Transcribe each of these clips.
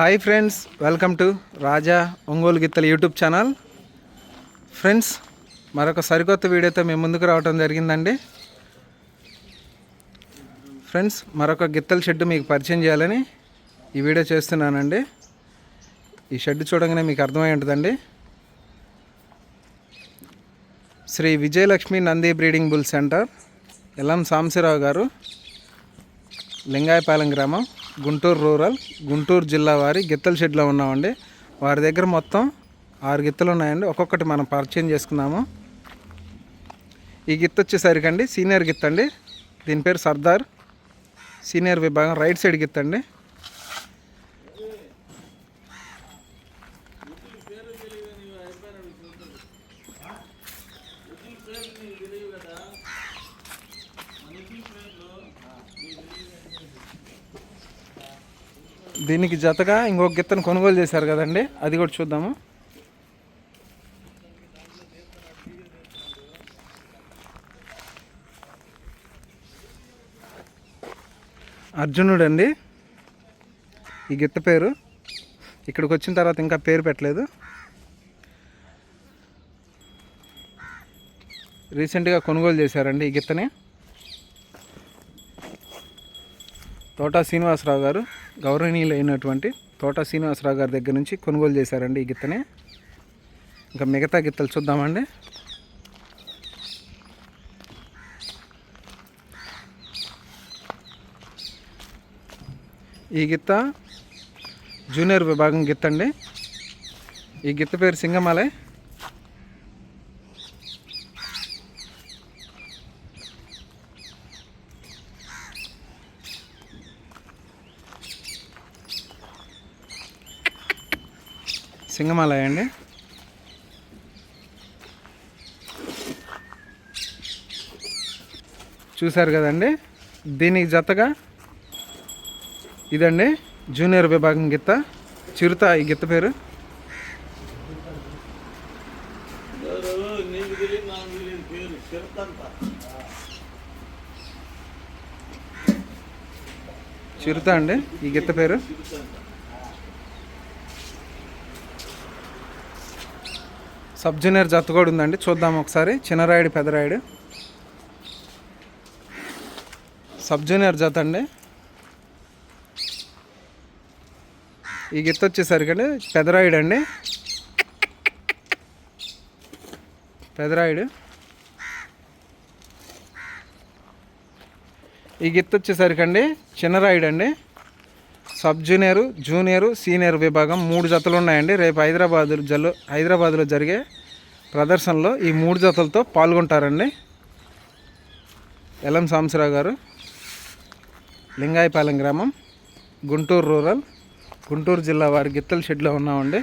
Hi friends welcome to Raja Ongole గిత్తల YouTube channel. Friends మరొక సరికొత్త వీడియోతో మేము ముందుకు రావడం జరిగిందండి. ఫ్రెండ్స్ మరొక గిత్తల షెడ్ మీకు పరిచయం చేయాలని ఈ వీడియో చేస్తున్నానండి. ఈ షెడ్ చూడగానే మీకు అర్థమై ఉంటుందండి. Shri Vijayalakshmi Nandi breeding bull centre L M Sanshirao గారు లింగాయపాలెం గ్రామం. గుంటూరు రూరల్ గుంటూరు జిల్లా వారి గిత్తల షెడ్లో ఉన్నామండి. వారి దగ్గర మొత్తం ఆరు గిత్తలు ఉన్నాయండి. ఒక్కొక్కటి మనం పరిచయం చేసుకున్నాము ఈ గిత్త వచ్చేసరికండి సీనియర్ గిత్త అండి దీని పేరు సర్దార్. సీనియర్ విభాగం రైట్ సైడ్ గిత్త అండి దీనికి జతగా ఇంకొక గిత్తను కొనుగోలు చేశారు కదండి. అది కూడా చూద్దాము. అర్జునుడు అండి ఈ గిత్త పేరు. ఇక్కడికి వచ్చిన తర్వాత ఇంకా పేరు పెట్టలేదు. రీసెంట్గా కొనుగోలు చేశారండి ఈ గిత్తని. తోటా శ్రీనివాసరావు గారు. గౌరవనీయులైనటువంటి తోట శ్రీనివాసరావు గారి దగ్గర నుంచి కొనుగోలు చేశారండి ఈ గిత్తని. ఇంకా మిగతా గిత్తలు చూద్దామండి. ఈ గిత్త జూనియర్ విభాగం గిత్త అండి ఈ గిత్త పేరు సింగమాలయ్. సింగమాలయ అండి. చూశారు కదండి? దీనికి జతగా ఇదండి జూనియర్ విభాగం గిత్త. చిరుత ఈ గిత్త పేరు. చిరుత అండి ఈ గిత్త పేరు. సబ్ జూనియర్ జత కూడా ఉందండి. చూద్దాం ఒకసారి. చిన్నరాయుడు పెదరాయుడు సబ్ జూనియర్ జత అండి. ఈ గిత్త వచ్చేసరికి అండి పెదరాయుడు అండి. పెదరాయుడు ఈ గిత్త వచ్చేసరికి అండి చిన్నరాయుడు అండి. సబ్ జూనియర్ జూనియర్ సీనియర్ విభాగం మూడు జతలు ఉన్నాయండి. రేపు హైదరాబాద్ జల్లు హైదరాబాద్లో జరిగే ప్రదర్శనలో ఈ మూడు జతలతో పాల్గొంటారండి. ఎల్ఎం సాంబశివరావు గారు లింగాయపాలెం గ్రామం గుంటూరు రూరల్ గుంటూరు జిల్లా వారి గిత్తల షెడ్లో ఉన్నామండి.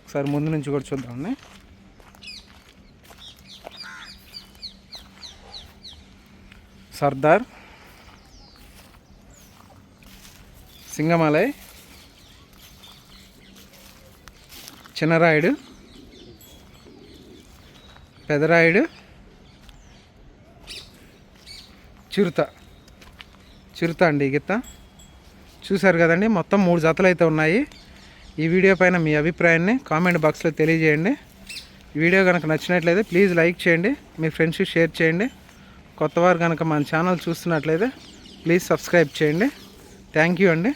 ఒకసారి ముందు నుంచి కూడా చూద్దామండి. సర్దార్ సింగమలై చిన్నరాయుడు. పెదరాయుడు. చిరుత. చిరుత అండి ఈ గిత్త చూశారు కదండి మొత్తం మూడు జతలు అయితే ఉన్నాయి. ఈ వీడియో పైన మీ అభిప్రాయాన్ని కామెంట్ బాక్స్లో తెలియజేయండి. వీడియో కనుక నచ్చినట్లయితే ప్లీజ్ లైక్ చేయండి మీ ఫ్రెండ్స్కి షేర్ చేయండి. కొత్తవారు కనుక మన ఛానల్ చూస్తున్నట్లయితే ప్లీజ్ సబ్స్క్రైబ్ చేయండి. థ్యాంక్ యూ అండి.